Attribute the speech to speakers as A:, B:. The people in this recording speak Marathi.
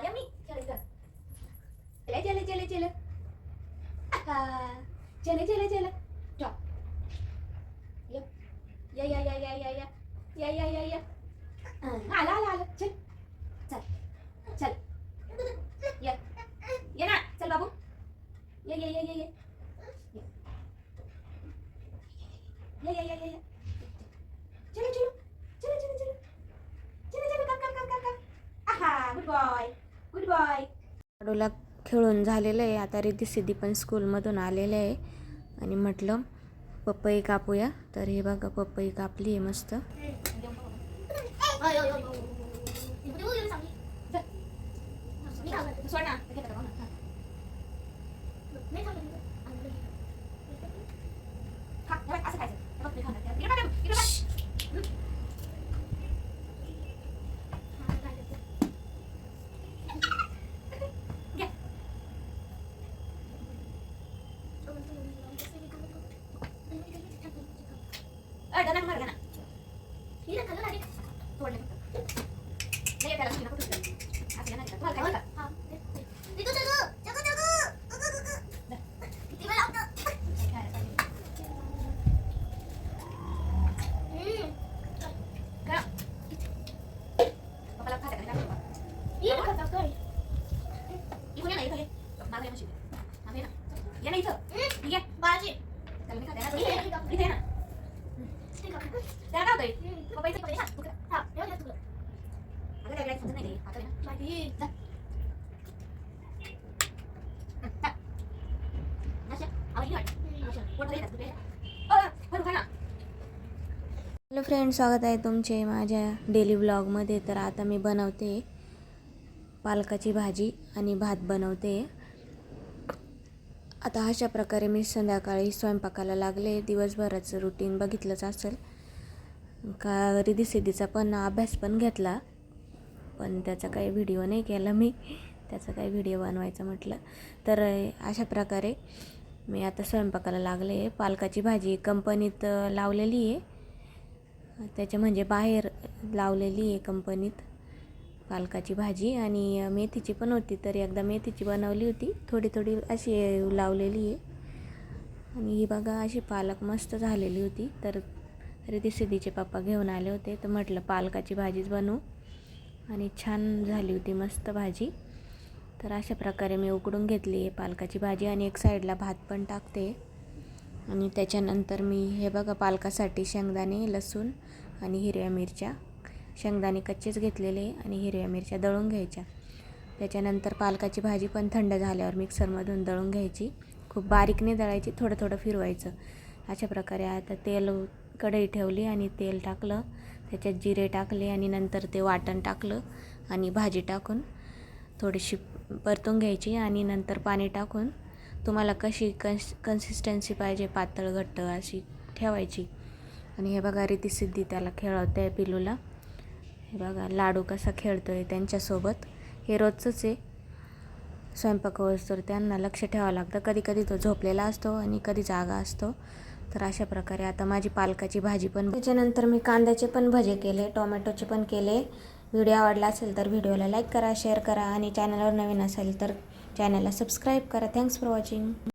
A: അറിയാം നീ ചെല ചെല ചെല ചെല ചെല ചെല ചെല Chọn Yep Yeah yeah yeah yeah yeah yeah Yeah yeah yeah yeah À là là là लाडूला खेळून झालेलं आहे. आता रिद्धी सिद्धी पण स्कूलमधून आलेले आहे. आणि म्हटलं पपई कापूया. तर हे बघा पपई कापली आहे मस्त. तू खा. अगं त्या वेळेत समजत नाही रे. आता आहे ना. जा. हं, खा. अशा. आवडली वाट. अशा. पोट भरेल आता. तू पे. हॅलो फ्रेंड स्वागत आहे तुमचे माझ्या डेली ब्लॉगमध्ये तर आता मी बनवते पालकाची भाजी आणि भात बनवते. आता अशा प्रकारे मी संध्याकाळी स्वयंपाकाला लागले. दिवसभराचं रुटीन बघितलंच असेल. का रिधी सिद्धीचा पण अभ्यास पण घेतला. पण त्याचा काही व्हिडिओ नाही केला मी. त्याचा काही व्हिडिओ बनवायचा म्हटलं. तर अशा प्रकारे मी आता स्वयंपाकाला लागले आहे. पालकाची भाजी कंपनीत लावलेली आहे. त्याच्या म्हणजे बाहेर लावलेली आहे कंपनीत पालकाची भाजी. आणि मेथीची पण होती. तर एकदा मेथीची बनवली होती. थोडी थोडी अशी लावलेली आहे. आणि ही बघा अशी पालक मस्त झालेली होती. तर रिधी सिद्धीचे पप्पा घेऊन आले होते. तर म्हटलं पालकाची भाजीच बनवू. आणि छान झाली होती मस्त भाजी. तर अशा प्रकारे मी उकडून घेतली आहे पालकाची भाजी आणि एक साईडला भात पण टाकते. आणि त्याच्यानंतर मी हे बघा पालकासाठी शेंगदाणे लसूण आणि हिरव्या मिरच्या. शेंगदाणे कच्चेच घेतलेले आणि हिरव्या मिरच्या दळून घ्यायच्या. त्याच्यानंतर पालकाची भाजी पण थंड झाल्यावर मिक्सरमधून दळून घ्यायची. खूप बारीकने दळायची थोडं थोडं फिरवायचं. अशा प्रकारे आता तेल कढई ठेवली आणि तेल टाकलं. त्याच्यात जिरे टाकले आणि नंतर ते वाटण टाकलं आणि भाजी टाकून थोडीशी परतून घ्यायची आणि नंतर पाणी टाकून तुम्हाला कशी कन्स कन्सिस्टन्सी पाहिजे पातळ घट्ट अशी ठेवायची. आणि हे बघा रीतीसिद्धी त्याला खेळवते आहे पिलूला. हे बघा लाडू कसा खेळतो आहे त्यांच्यासोबत. हे रोजचंच आहे. स्वयंपाक तर त्यांना लक्ष ठेवावं लागतं. कधी कधी तो झोपलेला असतो आणि कधी जागा असतो. तर अशा प्रकारे आता माझी पालकाची भाजी पण त्याच्यानंतर मी कांद्याचे पण भजे केले टोमॅटोचे पण केले. व्हिडिओ आवडला असेल तर व्हिडिओला लाईक करा शेअर करा आणि चॅनलवर नवीन असेल तर चॅनलला सबस्क्राईब करा. Thanks for watching